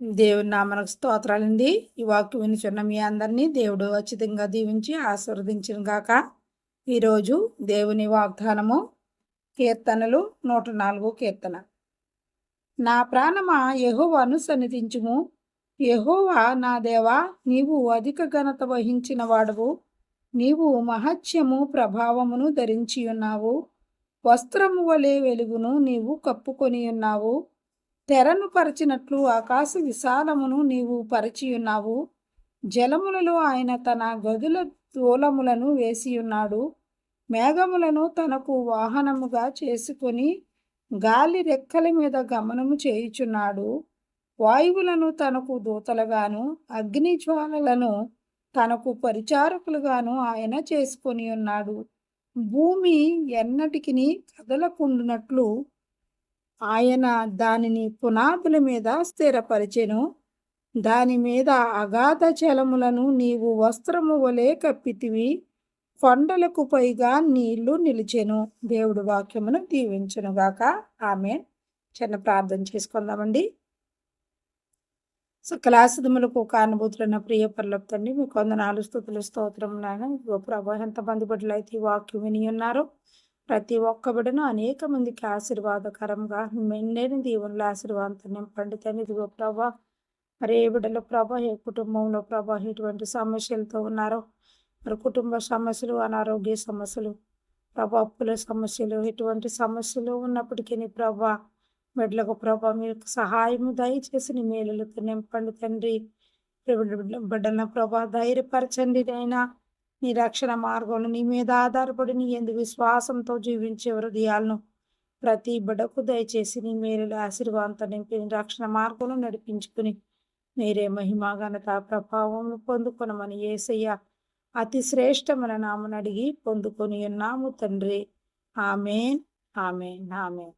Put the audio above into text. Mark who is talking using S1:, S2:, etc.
S1: దేవుని నామనకు స్తోత్రాలండి. ఈ వాక్యం వినిచున్న మీ అందరినీ దేవుడు ఉచితంగా దీవించి ఆశీర్వదించిన గాక. ఈరోజు దేవుని వాగ్దానము కీర్తనలు నూట నాలుగు కీర్తన. నా ప్రాణమా యహోవాను సన్నిధించుము. యహోవా నా దేవా నీవు అధిక ఘనత వహించిన వాడవు. నీవు మహత్యము ప్రభావమును ధరించి ఉన్నావు వస్త్రము వలె వెలుగును నీవు కప్పుకొని ఉన్నావు తెరను పరిచినట్లు ఆకాశ విశాలమును నీవు పరిచియున్నావు. జలములలో ఆయన తన గదుల తూలములను వేసియున్నాడు. మేఘములను తనకు వాహనముగా చేసుకొని గాలి రెక్కల మీద గమనము చేయుచున్నాడు. వాయువులను తనకు దూతలుగాను అగ్ని జ్వాలలను తనకు పరిచారకులుగాను ఆయన చేసుకొని ఉన్నాడు భూమి ఎన్నటికి కదలకుండునట్లు ఆయన దానిని పునాదుల మీద స్థిరపరిచెను. దాని మీద అగాధ జలములను నీవు వస్త్రము వలె కప్పితివి. కొండలకు పైగా నీళ్ళు నిలిచెను. దేవుడు వాక్యమును దీవించునుగాక ఆమె చిన్న ప్రార్థన చేసుకుందామండి. సకలాసిధములకు కానుభూతులైన ప్రియ పర్లపుతండి మీ నాలుగు స్థుతులు స్తోత్రం నాయన. ప్రభా ఎంతమంది బిడ్డలు అయితే ఈ వాక్యం విని ఉన్నారు. ప్రతి ఒక్క బిడను అనేక మందికి ఆశీర్వాదకరంగా మెండేని దీవుల ఆశీర్వాదంతో నింపండి. తండ్రి ఇదిగో ప్రభా మరి ఏ బిడ్డలో ప్రభా ఏ కుటుంబంలో ప్రభా ఎటువంటి సమస్యలతో ఉన్నారో మరి కుటుంబ సమస్యలు అనారోగ్య సమస్యలు ప్రభా అప్పుల సమస్యలు ఎటువంటి సమస్యలు ఉన్నప్పటికీ ప్రభా బిడ్డలకు ప్రభా మీకు సహాయము దయచేసి నీ మేలులతో నింపండి తండ్రి. బిడ్డల ప్రభా ధైర్యపరచండి అయినా నీ రక్షణ మార్గంలో నీ మీద ఆధారపడి నీ ఎందు విశ్వాసంతో జీవించే హృదయాలను ప్రతి బిడకు దయచేసి నీ మేలు ఆశీర్వాదంతో నింపి రక్షణ మార్గంలో నడిపించుకుని మీరే మహిమా ఘనత ప్రభావం పొందుకొనమని ఏసయ్య అతి శ్రేష్టమైన నామను అడిగి పొందుకొని ఉన్నాము తండ్రి. ఆమెన్. ఆమెన్. ఆమెన్.